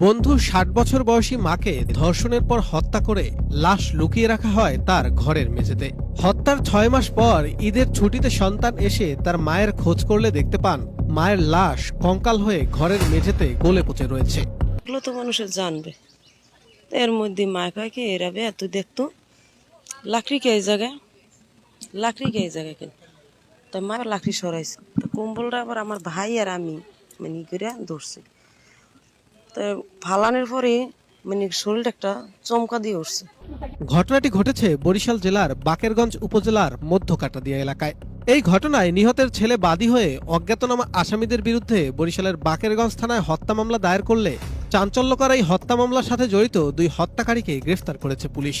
বন্ধু ষাট বছর বয়সী মাকে ধর্ষণের পর হত্যা করে লাশ লুকিয়ে রাখা হয় তার ঘরের মেঝেতে। হত্যার ছয় মাস পর ঈদের ছুটিতে সন্তান এসে তার মায়ের খোঁজ করলে দেখতে পান, মায়ের লাশ কঙ্কাল হয়ে ঘরের মেঝেতে গলে পচে রয়েছে। এগুলো তো মানুষের জানবে। এর মধ্যে মা কয় কি, এরা বে, তুই দেখতো লাকড়ি কে এই জায়গায়? লাকড়ি কে এই জায়গায় কেন? তা মা লাকড়ি সরাইছে। কম্বলটা আবার আমার ভাই আর আমি মানে করে ধরছি। তো পরে মানে শরীরটা একটা চমকা দিয়ে উঠছে। ঘটনাটি ঘটেছে বরিশাল জেলার বাকেরগঞ্জ উপজেলার মধ্যকাটাদিয়া এলাকায়। এই ঘটনায় নিহতের ছেলে বাদী হয়ে অজ্ঞাতনামা আসামিদের বিরুদ্ধে বরিশালের বাকেরগঞ্জ থানায় হত্যা মামলা দায়ের করলে চাঞ্চল্যকর এই হত্যা মামলার সাথে জড়িত দুই হত্যাকারীকে গ্রেফতার করেছে পুলিশ।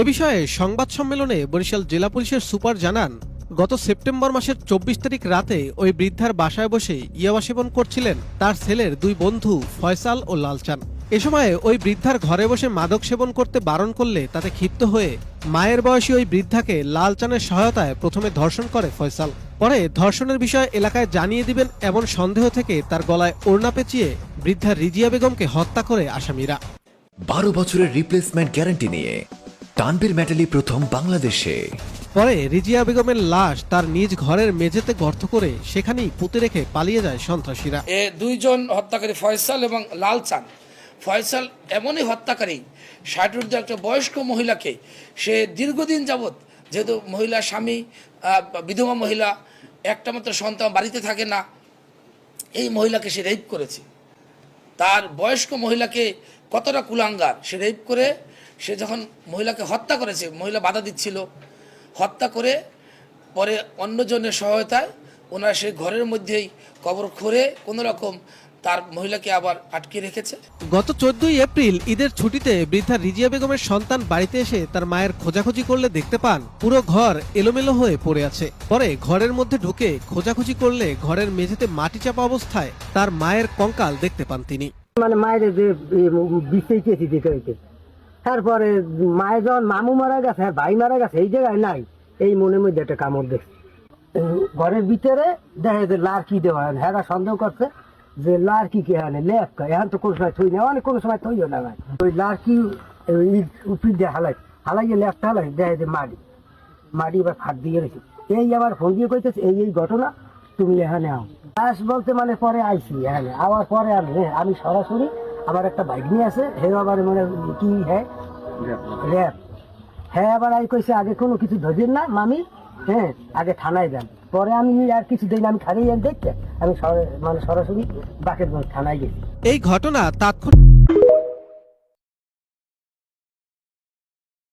এ বিষয়ে সংবাদ সম্মেলনে বরিশাল জেলা পুলিশের সুপার জানান গত সেপ্টেম্বর মাসের চব্বিশ তারিখ রাতে ওই বৃদ্ধার বাসায় বসে ইয়াবা সেবন করছিলেন তার ছেলের দুই বন্ধু ফয়সাল ও লালচান। এ সময়ে ওই বৃদ্ধার ঘরে বসে মাদক সেবন করতে বারণ করলে তাতে ক্ষিপ্ত হয়ে মায়ের বয়সী ওই বৃদ্ধাকে লালচানের সহায়তায় প্রথমে ধর্ষণ করে ফয়সাল। পরে ধর্ষণের বিষয়ে এলাকায় জানিয়ে দিবেন এমন সন্দেহ থেকে তার গলায় ওড়না পেঁচিয়ে বৃদ্ধা রিজিয়া বেগমকে হত্যা করে আসামিরা। বারো বছরের রিপ্লেসমেন্ট গ্যারান্টি নিয়ে তানবীর মেটালি প্রথম বাংলাদেশে। পরে রিজিয়া বেগমের লাশ তার নিজ ঘরের মেঝেতে গর্ত করে সেখানেই পুঁতে রেখে পালিয়ে যায় সন্ত্রাসীরা। এ দুইজন হত্যাকারী ফয়সাল এবং লালচান ফয়সাল এমনই হত্যাকারী ষাট ঊর্ধ্ব একটা বয়স্ক মহিলাকে। সে দীর্ঘদিন যাবৎ যেহেতু মহিলা স্বামী বিধবা মহিলা, একটা মাত্র সন্তান বাড়িতে থাকে না, এই মহিলাকে সে রেপ করেছে। তার বয়স্ক মহিলাকে কতটা কুলাঙ্গার, সে রেপ করে, সে যখন মহিলাকে হত্যা করেছে, মহিলা বাধা দিচ্ছিল হত্যা করে পরে অন্যজনের সহায়তায় ওনারা সেই ঘরের মধ্যেই কবর খুঁড়ে কোনো রকম তার মহিলাকে আবার আটকে রেখেছে। গত চোদ্দই এপ্রিল ঈদের ছুটিতে বৃদ্ধা রিজিয়া বেগমের সন্তান বাড়িতে এসে তার মায়ের খোঁজাখুঁজি করলে দেখতে পান পুরো ঘর এলোমেলো হয়ে পড়ে আছে। পরে ঘরের মধ্যে ঢুকে খোঁজাখুঁজি করলে ঘরের মেঝেতে মাটি চাপা অবস্থায় তার মায়ের কঙ্কাল দেখতে পান তিনি। মানে মায়ের যে হইতে তারপরে মায়ের যখন মামু মারা গেছে আর ভাই মারা গেছে এই জায়গায় নাই। এই মনের মধ্যে একটা কামড় দেখছি ঘরের ভিতরে দেখে যে লার কি দেওয়া হয় হ্যাঁ সন্দেহ করছে যে লার কি কে আনে লেপ কয় এখন তো কোনো সময় থই না। অনেক কোনো সময় থইও না ভাই। ওই লার কি উপির দিয়ে হালাই। হালাইয়ে লেপটা হালাই। দেখে যে মাটি মাটি এবার ফাট দিয়ে রেখে এই আবার ফোন দিয়ে কইতেছে এই এই ঘটনা তুমি এখানে আও। লাশ বলতে মানে পরে আইছি এখানে। আবার পরে আমি হ্যাঁ, আমি সরাসরি আমার একটা বাইক নিয়ে আছে হে আবার মানে কি হ্যাঁ র্যাপ হ্যাঁ আবার আই কইছে, আগে কোনো কিছু ধরিন না, মামি হ্যাঁ আগে থানায় যান। পরে আমি আর কিছু দিন আমি খালি দেখতে, আমি মানে সরাসরি বাকের থানায় গেছি। এই ঘটনা তাৎক্ষণিক